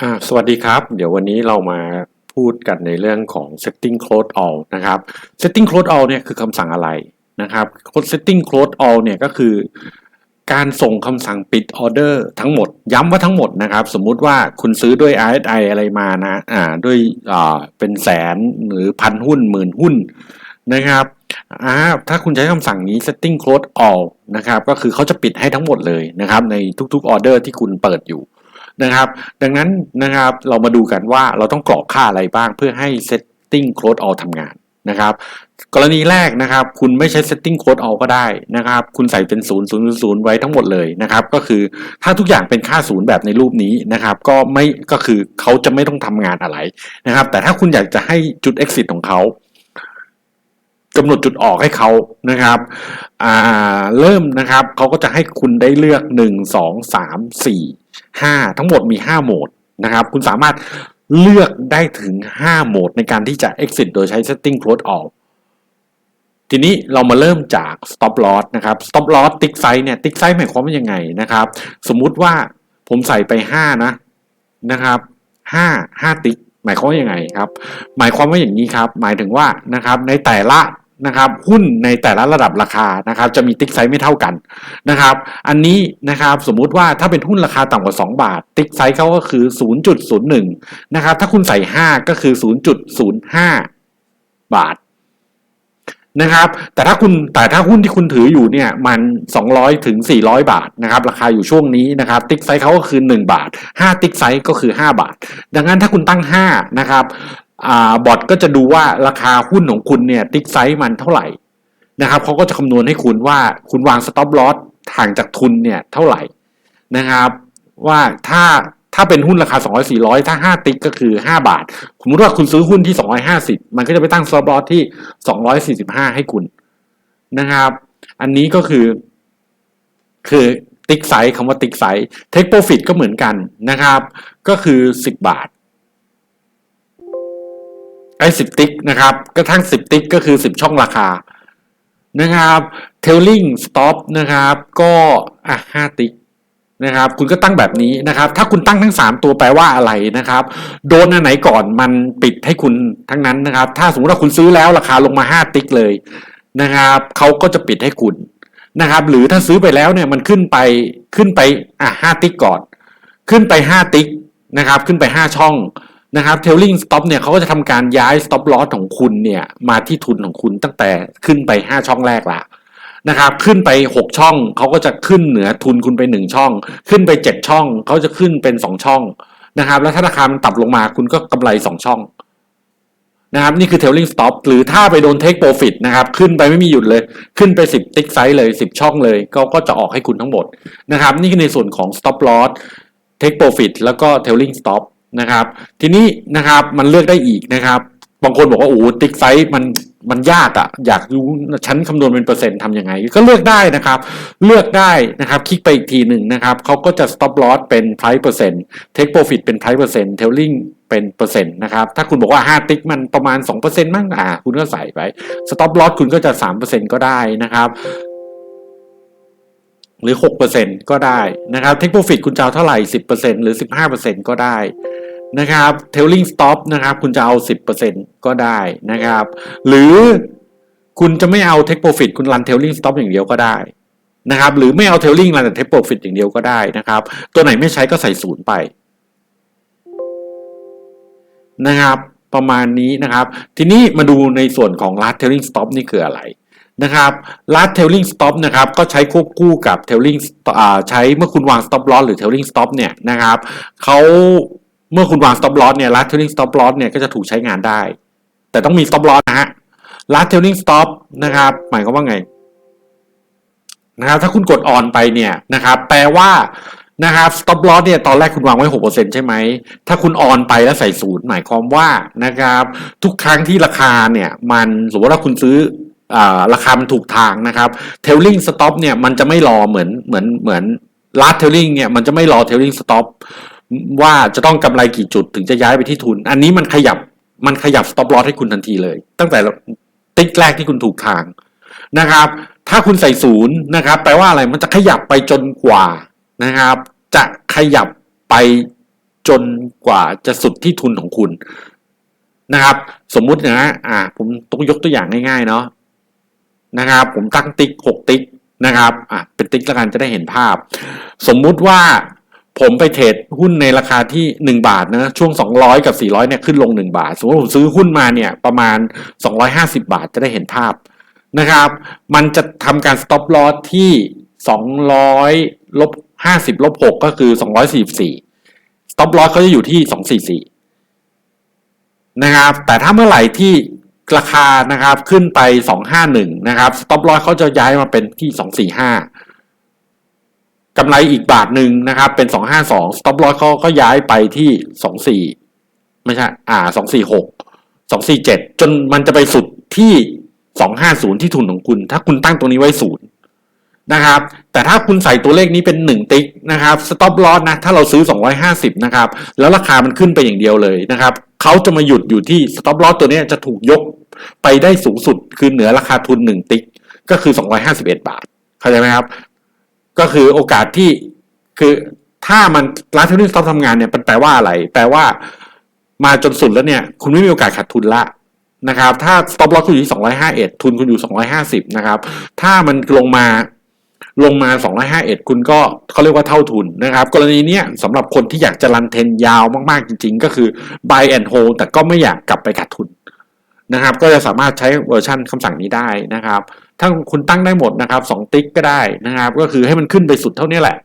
อ่าสวัสดีครับ เดี๋ยววันนี้เรามาพูดกันในเรื่องของ setting close all นะครับ setting close all เนี่ยคือคำสั่งอะไรนะครับ setting close all เนี่ยก็คือ การส่งคำสั่งปิดออเดอร์ทั้งหมด ย้ำว่าทั้งหมดนะครับ สมมุติว่าคุณซื้อด้วย RSI อะไรมานะอ่าด้วยอ่าเป็นแสนหรือพันหุ้นหมื่นหุ้นนะครับอ่าถ้าคุณใช้คำสั่งนี้ setting close all นะครับ ก็คือเขาจะปิดให้ทั้งหมดเลยนะครับ ในทุกๆออเดอร์ที่คุณเปิดอยู่ นะครับ ดังนั้นนะครับเรามาดูกันว่าเราต้องกรอกค่าอะไรบ้างเพื่อให้ setting close all ทำงานนะครับกรณีแรกนะครับคุณไม่ใช้ setting code all ก็ได้นะครับคุณใส่เป็น 0 0 0 0 ไว้ทั้งหมดเลยนะครับก็คือถ้าทุกอย่างเป็นค่าศูนย์แบบในรูปนี้นะครับก็ไม่ก็คือเขาจะไม่ต้องทำงานอะไรนะครับแต่ถ้าคุณอยากจะให้จุด exit ของเขากำหนดจุดออกให้เขานะครับอ่าเริ่มนะครับเขาก็จะให้คุณได้เลือก 1 2 3 4 5 ทั้งหมดมี 5 โหมดนะครับ คุณสามารถเลือกได้ถึง 5 โหมดในการที่จะ exit โดยใช้ setting close all ทีนี้เรามาเริ่มจาก stop loss นะครับ stop loss tick size เนี่ย tick size หมายความว่ายังไงนะครับ สมมุติว่าผมใส่ไป 5 นะนะครับ 5 5 ติ๊ก หมายความว่ายังไงครับ หมายความว่าอย่างนี้ครับ หมายถึงว่านะครับในแต่ละ นะครับหุ้นในแต่ละระดับราคานะครับจะมีติ๊กไซส์ไม่เท่ากันนะครับอันนี้นะครับสมมุติว่าถ้าเป็นหุ้นราคาต่ำกว่า 2 บาท ติ๊กไซส์เขาก็คือ 0.01นะครับถ้าคุณใส่ 5 ก็คือ 0.05 บาทนะครับแต่ถ้าคุณแต่ถ้าหุ้นที่คุณถืออยู่เนี่ยมัน 200ถึง400 บาทนะครับราคาอยู่ช่วงนี้นะครับติ๊กไซส์เขาก็คือ 1 บาท 5 ติ๊กไซส์ก็คือ 5 บาท ดังนั้นถ้าคุณตั้ง5นะครับ บอทก็จะดูว่าราคาหุ้นของคุณเนี่ยติ๊กไซส์มันเท่าไหร่นะครับเขาก็จะคำนวณให้คุณว่าคุณวางสต็อปลอสห่างจากทุนเนี่ยเท่าไหร่นะครับ ว่าถ้าถ้าเป็นหุ้นราคา 200 400 ถ้า 5 ติ๊กก็คือ 5 บาท สมมติว่าคุณซื้อหุ้นที่ 250 มันก็จะไปตั้งสต็อปลอสที่ 245 ให้คุณนะครับ อันนี้ก็คือ คือติ๊กไซส์คำว่าติ๊กไซส์เทคโปรฟิตก็เหมือนกันนะครับ ก็คือ 10 บาท ไอ้สิบติ๊กนะครับกระทั่งสิบติ๊กก็คือสิบช่องราคานะครับเทลลิงสต็อปนะครับก็อะห้าติ๊กนะครับคุณก็ตั้งแบบนี้นะครับ ถ้าคุณตั้งทั้ง 3 ตัวแปลว่าอะไรนะครับ โดนอันไหนก่อนมันปิดให้คุณทั้งนั้นนะครับ ถ้าสมมติว่าคุณซื้อแล้วราคาลงมา 5 ติ๊กเลยนะครับเขาก็จะปิดให้คุณนะครับ หรือถ้าซื้อไปแล้วเนี่ยมันขึ้นไปขึ้นไปอะห้าติ๊กก่อน ขึ้นไป 5 ติ๊กนะครับ ขึ้นไป 5 ช่อง นะครับ trailing stop เนี่ยเขาก็จะทำการย้าย stop loss ของคุณเนี่ยมาที่ทุนของคุณตั้งแต่ขึ้นไป 5 ช่องแรกละนะครับ ขึ้นไป 6 ช่องเขาก็จะขึ้นเหนือทุนคุณไป 1 ช่อง ขึ้นไป 7 ช่องเขาจะขึ้นเป็น 2 ช่องนะครับ แล้วถ้าราคามันต่ำลงมาคุณก็กำไร 2 ช่องนะครับนี่คือ trailing stop หรือถ้าไปโดน take profit นะครับ ขึ้นไปไม่มีหยุดเลย ขึ้นไป 10 tick size เลย 10 ช่องเลย ก็ก็จะออกให้คุณทั้งหมดนะครับ นี่คือในส่วนของ stop loss take profit แล้วก็ trailing stop นะครับ ทีนี้นะครับมันเลือกได้อีกนะครับ บางคนบอกว่าโอ้ติ๊กไซส์มันมันยากอะอยากรู้ชั้นคำนวณเป็นเปอร์เซ็นต์ทำยังไง ก็เลือกได้นะครับ เลือกได้นะครับ คลิกไปอีกทีหนึ่งนะครับเขาก็จะ stop loss เป็น price percent take profit เป็น price percent tailing เป็นเปอร์เซ็นต์นะครับ ถ้าคุณบอกว่า 5 ติ๊กมันประมาณ 2%มั้งอ่าคุณก็ใส่ไป stop loss คุณก็จะ 3%ก็ได้นะครับ หรือ 6%ก็ได้นะครับ take profit คุณจะเอาเท่าไหร่ 10%หรือ 15%ก็ได้ นะครับ trailing stop นะครับ คุณจะเอา 10%ก็ได้นะครับ หรือคุณจะไม่เอา take profit คุณรัน trailing stop อย่างเดียวก็ได้นะครับ หรือไม่เอา trailing รันแต่ take profit อย่างเดียวก็ได้นะครับ ตัวไหนไม่ใช้ก็ใส่ศูนย์ไปนะครับ ประมาณนี้นะครับ ทีนี้มาดูในส่วนของ last trailing stop นี่คืออะไรนะครับ last trailing stop นะครับ ก็ใช้ควบคู่กับ trailing ใช้เมื่อคุณวาง stop loss หรือ trailing stop เนี่ยนะครับเขา เมื่อคุณวาง stop loss เนี่ย last trailing stop loss เนี่ยก็จะถูกใช้งานได้ แต่ต้องมี stop loss นะฮะ last trailing stop นะครับ หมายความว่าไงนะครับถ้าคุณกด on ไปเนี่ยนะครับแปลว่านะครับ stop loss เนี่ยตอนแรกคุณวางไว้ 6%ใช่ไหม ถ้าคุณ on ไปแล้วใส่ศูนย์หมายความว่านะครับทุกครั้งที่ราคาเนี่ยมันสมมติว่าคุณซื้อราคามันถูกทางนะครับ trailing stop เนี่ยมันจะไม่รอเหมือนเหมือนเหมือน last trailing เนี่ยมันจะไม่รอ trailing stop ว่าจะต้องกำไรกี่จุดถึงจะย้ายไปที่ทุน อันนี้มันขยับมันขยับ stop loss ให้คุณทันทีเลย ตั้งแต่ติ๊กแรกที่คุณถูกทางนะครับ ถ้าคุณใส่ศูนย์นะครับ แปลว่าอะไรมันจะขยับไปจนกว่านะครับ จะขยับไปจนกว่าจะสุดที่ทุนของคุณนะครับ สมมุตินะอ่า ผมต้องยกตัวอย่างง่าย ๆ เนาะนะครับ ผมตั้งติ๊กหกติ๊กนะครับ อะเป็นติ๊กและกันจะได้เห็นภาพ สมมุติว่า ผมไปเทรดหุ้นในราคาที่หนึ่งบาทนะช่วงสองร้อยกับสี่ร้อยเนี่ยขึ้นลงหนึ่งบาท สมมติผมซื้อหุ้นมาเนี่ยประมาณสองร้อยห้าสิบาทจะได้เห็นภาพนะครับ มันจะทำการ stop loss ที่สองร้อยลบห้าสิบลบหกก็คือสองร้อยสี่สี่ stop loss เขาจะอยู่ที่สองสี่สี่นะครับ แต่ถ้าเมื่อไหร่ที่ราคานะครับขึ้นไปสองห้าหนึ่งนะครับ stop loss เขาจะย้ายมาเป็นที่สองสี่ห้า กำไรอีกบาทหนึ่งนะครับ เป็นสองห้าสอง stop loss เขาก็ย้ายไปที่สองสี่ไม่ใช่ อ่าสองสี่หกสองสี่เจ็ดจนมันจะไปสุดที่สองห้าศูนย์ที่ทุนของคุณ ถ้าคุณตั้งตรงนี้ไว้ศูนย์นะครับ แต่ถ้าคุณใส่ตัวเลขนี้เป็นหนึ่งติ๊กนะครับ stop loss นะ ถ้าเราซื้อ 250 นะครับ แล้วราคามันขึ้นไปอย่างเดียวเลยนะครับเขาจะมาหยุดอยู่ที่ stop loss ตัวนี้จะถูกยกไปได้สูงสุด คือเหนือราคาทุน 1 ติ๊ก ก็คือ 251 บาท เข้าใจไหมครับ ก็คือโอกาสที่คือถ้ามันร้านเทรดดิ้งสต็อปทำงานเนี่ยมันแปลว่าอะไร แปลว่ามาจนสุดแล้วเนี่ย คุณไม่มีโอกาสขาดทุนละนะครับ ถ้า stop loss คุณอยู่ที่251 ทุนคุณอยู่ 250 นะครับ ถ้ามันลงมาลงมา 251 คุณก็เขาเรียกว่าเท่าทุนนะครับ กรณีเนี้ยสำหรับคนที่อยากจะรันเทนยาวมาก ๆ จริง ๆ ก็คือ buy and hold แต่ก็ไม่อยากกลับไปขาดทุน นะครับ ก็จะสามารถใช้เวอร์ชันคำสั่งนี้ได้นะครับถ้าคุณตั้งได้หมดนะครับ2ติ๊กก็ได้นะครับ ก็คือให้มันขึ้นไปสุดเท่านี้แหละ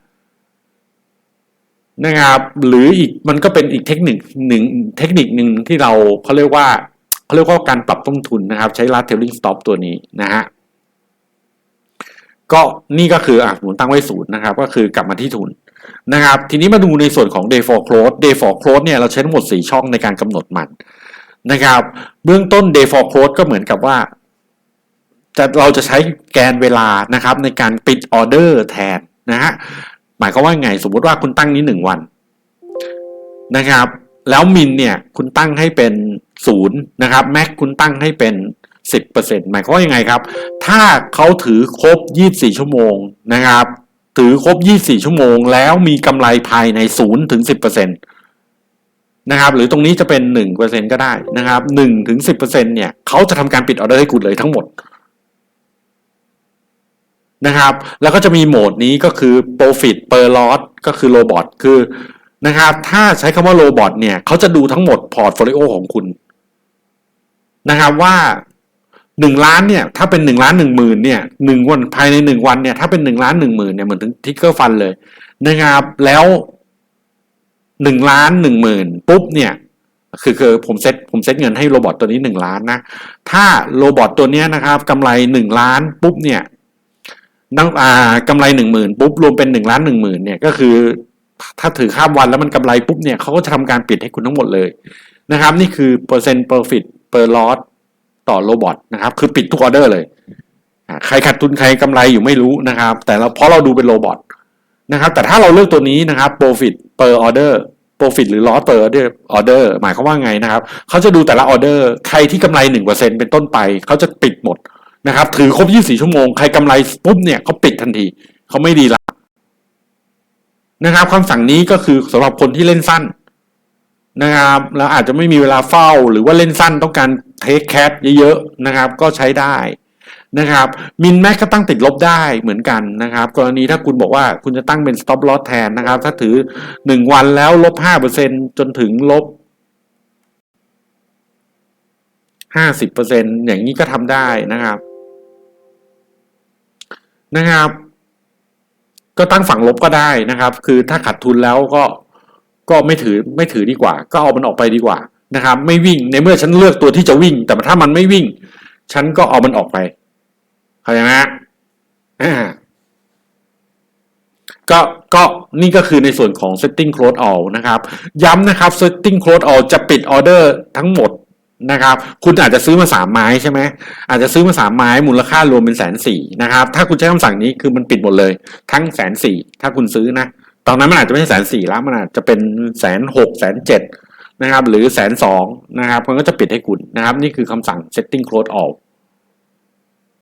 นะครับหรืออีกมันก็เป็นอีกเทคนิคหนึ่งเทคนิคหนึ่งที่เราเขาเรียกว่าเขาเรียกว่าการปรับต้นทุนนะครับ ใช้ last trailing stop ตัวนี้นะฮะก็นี่ก็คืออะผมตั้งไว้ศูนย์นะครับ ก็คือกลับมาที่ทุนนะครับ ทีนี้มาดูในส่วนของ day for close day for close เนี่ยเราใช้ทั้งหมด 4 ช่องในการกำหนดมัน นะครับ เบื้องต้น day for close ก็เหมือนกับว่าจะเราจะใช้แกนเวลานะครับในการปิดออเดอร์แทนนะฮะหมายความว่าไงสมมุติว่าคุณตั้งนี้ 1 วันนะครับ แล้วมินเนี่ยคุณตั้งให้เป็นศูนย์นะครับแม็กคุณตั้งให้เป็น 10%หมายความว่ายังไงครับ ถ้าเขาถือครบ 24 ชั่วโมงนะครับ ถือครบ 24 ชั่วโมง แล้วมีกำไรภายใน0ถึง10% นะครับ หรือตรงนี้จะเป็น 1%ก็ได้นะครับ1ถึง10%เนี่ยเขาจะทำการปิดออเดอร์ให้คุณเลยทั้งหมดนะครับ แล้วก็จะมีโหมดนี้ก็คือ profit per lot ก็คือ robot คือนะครับ ถ้าใช้คำว่า robot เนี่ยเขาจะดูทั้งหมดพอร์ตโฟลิโอของคุณนะครับว่าหนึ่งล้านเนี่ยถ้าเป็นหนึ่งล้านหนึ่งหมื่นเนี่ยหนึ่งวันภายในหนึ่งวันเนี่ยถ้าเป็นหนึ่งล้านหนึ่งหมื่นเนี่ยเหมือนถึงทิกเกอร์ฟันเลยนะครับแล้ว หนึ่งล้านหนึ่งหมื่นปุ๊บเนี่ยคือคือผมเซ็ตผมเซ็ตเงินให้โรบอทตัวนี้หนึ่งล้านนะ ถ้าโรบอทตัวนี้นะครับกำไรหนึ่งล้านปุ๊บเนี่ยนังอ่ากำไรหนึ่งหมื่นปุ๊บรวมเป็นหนึ่งล้านหนึ่งหมื่นเนี่ยก็คือ ถ้าถือข้ามวันแล้วมันกำไรปุ๊บเนี่ยเขาก็จะทำการปิดให้คุณทั้งหมดเลยนะครับ นี่คือเปอร์เซ็นต์ profit per lot ต่อโรบอทนะครับ คือปิดทุกออเดอร์เลย ใครขาดทุนใครกำไรอยู่ไม่รู้นะครับ แต่เราเพราะเราดูเป็นโรบอทนะครับ แต่ถ้าเราเลือกตัวนี้นะครับ profit per order profit หรือ loss per order order หมายความว่าไงนะครับ เขาจะดูแต่ละออเดอร์ใครที่กำไร 1%เป็นต้นไป เขาจะปิดหมดนะครับ ถือครบ 24 ชั่วโมง ใครกำไรปุ๊บเนี่ยเขาปิดทันที เขาไม่ดีละนะครับคำสั่งนี้ก็คือสำหรับคนที่เล่นสั้นนะครับแล้วอาจจะไม่มีเวลาเฝ้าหรือว่าเล่นสั้นต้องการเทคแคทเยอะๆนะครับ ก็ใช้ได้ นะครับมินแม็กก็ตั้งติดลบได้เหมือนกันนะครับ กรณีถ้าคุณบอกว่าคุณจะตั้งเป็น stop loss แทนนะครับ ถ้าถือ 1 วันแล้วลบ 5%จนถึงลบ 50%อย่างนี้ก็ทำได้นะครับนะครับ ก็ตั้งฝั่งลบก็ได้นะครับ คือถ้าขาดทุนแล้วก็ก็ไม่ถือไม่ถือดีกว่า ก็เอามันออกไปดีกว่านะครับ ไม่วิ่งในเมื่อฉันเลือกตัวที่จะวิ่ง แต่ถ้ามันไม่วิ่ง ฉันก็เอามันออกไป เข้าใจไหมก็ก็นี่ก็คือในส่วนของ setting close all นะครับ ย้ำนะครับ setting close all จะปิดออเดอร์ทั้งหมดนะครับ คุณอาจจะซื้อมาสามไม้ใช่ไหมอาจจะซื้อมาสามไม้มูลค่ารวมเป็นแสนสี่นะครับ ถ้าคุณใช้คำสั่งนี้คือมันปิดหมดเลย ทั้งแสนสี่ถ้าคุณซื้อนะ ตอนนั้นมันอาจจะไม่ใช่แสนสี่แล้วมันอาจจะเป็นแสนหกแสนเจ็ดนะครับ หรือแสนสองนะครับมันก็จะปิดให้คุณนะครับ นี่คือคำสั่ง setting close all